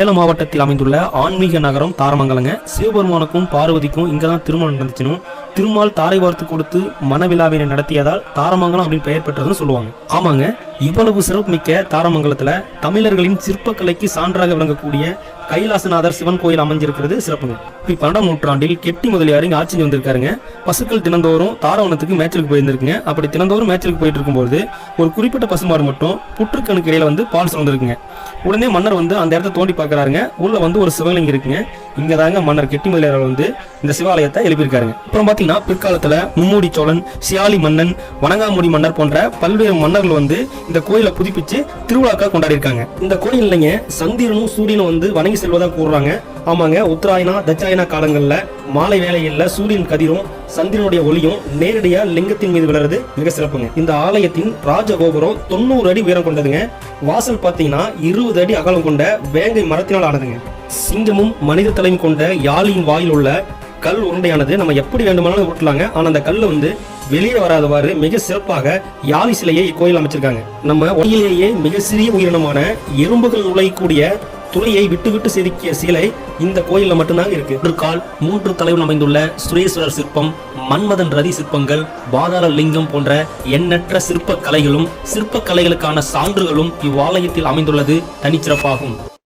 சேலம் மாவட்டத்தில் அமைந்துள்ள ஆன்மீக நகரம் தாரமங்கலங்க சிவபெருமானுக்கும் பார்வதிக்கும் இங்கே தான் திருமணம் நடந்துச்சுனும் திருமால் தாரை வார்த்து கொடுத்து மனவிழாவினை நடத்தியதால் தாரமங்கலம் அப்படின்னு பெயர் பெற்றதுன்னு சொல்லுவாங்க. ஆமாங்க இவ்வளவு சிறப்புமிக்க தாரமங்கலத்துல தமிழர்களின் சிற்பக்கலைக்கு சான்றாக விளங்கக்கூடிய கைலாசநாதர் சிவன் கோயில் அமைஞ்சிருக்கிறது சிறப்புங்க. இப்ப பன்னெண்டாம் நூற்றாண்டில் கெட்டி முதலியார் இங்க ஆட்சி வந்திருக்காருங்க. பசுக்கள் தினந்தோறும் தாரவனத்துக்கு மேய்ச்சலுக்கு போயிருந்திருக்குங்க. அப்படி தினந்தோறும் மேய்ச்சலுக்கு போயிட்டு இருக்கும்போது ஒரு குறிப்பிட்ட பசுமாடு மட்டும் புற்றுக்கணுக்கு இடையில வந்து பால் சுரந்திருக்குங்க உடனே மன்னர் வந்து அந்த இடத்த தோண்டி பார்க்கறாருங்க. உள்ள வந்து ஒரு சிவலிங்கம் இருக்குங்க. இங்க தாங்க மன்னர் கெட்டிமலையார் வந்து இந்த சிவாலயத்தை எழுப்பியிருக்காருங்க. அப்புறம் பாத்தீங்கன்னா பிற்காலத்துல மும்மூடி சோழன் சியாலி மன்னன் வணங்காமுடி மன்னர் போன்ற பல்வேறு மன்னர்கள் வந்து இந்த கோயிலை புதுப்பிச்சு திருவிழாக்கா கொண்டாடிருக்காங்க இந்த கோயில் இல்லைங்க. சந்திரனும் சூரியனும் வந்து வணங்கி செல்வதாக கூறுறாங்க. ஆமாங்க. உத்தராயணா தட்சாயணா காலங்களில் மாலை வேளையில சூரியன் கதிரும் சந்திரனுடைய ஒளியும் நேரடியாக லிங்கத்தின் மீது விழுறது மிக சிறப்புங்க. இந்த ஆலயத்தின் ராஜகோபுரம் தொண்ணூறு அடி உயரம் கொண்டதுங்க. வாசல் பார்த்தீங்கன்னா இருபது அடி அகலம் கொண்ட வேங்கை மரத்தினால் ஆனதுங்க. சிங்கமும் மனித தலையும் கொண்ட யாழியின் வாயில் உள்ள கல் உருண்டையானது நம்ம எப்படி வேண்டுமானாலும் உருட்டலாங்க. ஆனால் அந்த கல் வந்து வெளியே வராதவாறு மிக சிறப்பாக யாழி சிலையை இக்கோயில் அமைச்சிருக்காங்க. நம்ம உலகிலேயே மிக சிறிய உயிரினமான எறும்புகள் நுழையக்கூடிய துணியை விட்டுவிட்டு செதுக்கிய சிலை இந்த கோயில்ல மட்டும்தாங்க இருக்கு. ஒரு கால் மூன்று தலைவன் அமைந்துள்ள சுரேஸ்வரர் சிற்பம் மன்மதன் ரதி சிற்பங்கள் பாதார லிங்கம் போன்ற எண்ணற்ற சிற்ப கலைகளும் சிற்ப கலைகளுக்கான சான்றுகளும் இவ்வாலயத்தில் அமைந்துள்ளது தனிச்சிறப்பாகும்.